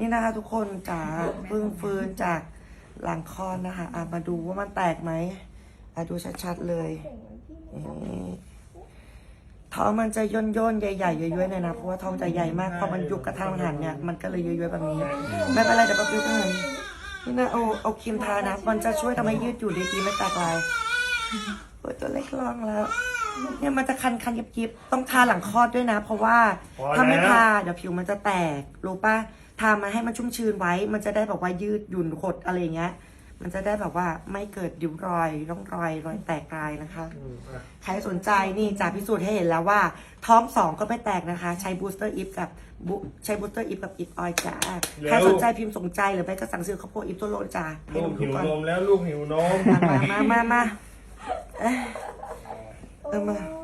นี่นะคะทุกคนจ๋าเพิ่งฟื้นจากหลังคลอดนะคะอะมาดูว่ามันแตกไหมอะดูชัดๆเลยนี่ท้องมันจะย่นย่นใหญ่ๆเยอยๆหน่ยนะเพราะว่าท้องจะใหญ่มากพอมันยุบกระทันหันเนี่ยมันก็เลยเยอยๆแบบนี้ไม่เป็นไรเดี๋ยวแป๊บเดียวก็หายนี่นะเอาเอาครีมทานะ มันจะช่วยทำให้ยืดอยู่ดีๆไม่แตกลายโอ้ยตัวเล็กลองแล้วเนี่ยมันจะคันคันยิบยิบๆต้องทาหลังคลอดด้วยนะ เพราะว่าถ้าไม่ทาเดี๋ยวผิวมันจะแตกรู้ปะ ทามาให้มันชุ่มชื้นไว้ มันจะได้แบบว่ายืดหยุ่นหดอะไรอย่างเงี้ย มันจะได้แบบว่าไม่เกิดริ้วรอยร่องรอยรอยแตกลายนะคะ อืมอะใครสนใจนี่จะพิสูจน์ให้เห็นแล้วว่า ท้องสองก็ไม่แตกนะคะ ใช้บูสเตอร์อิฟกับบุใช้บูสเตอร์อิฟกับอิฟออยจ้าใครสนใจพิมพ์สนใจหรือไม่ก็สั่งซื้อข้าวโพดอิฟตัวโลจ้าให้ลูดูกดูหิวก่อนนมแล้วลูกหิวนม มามามามามาเอ้ยเออมาโอ้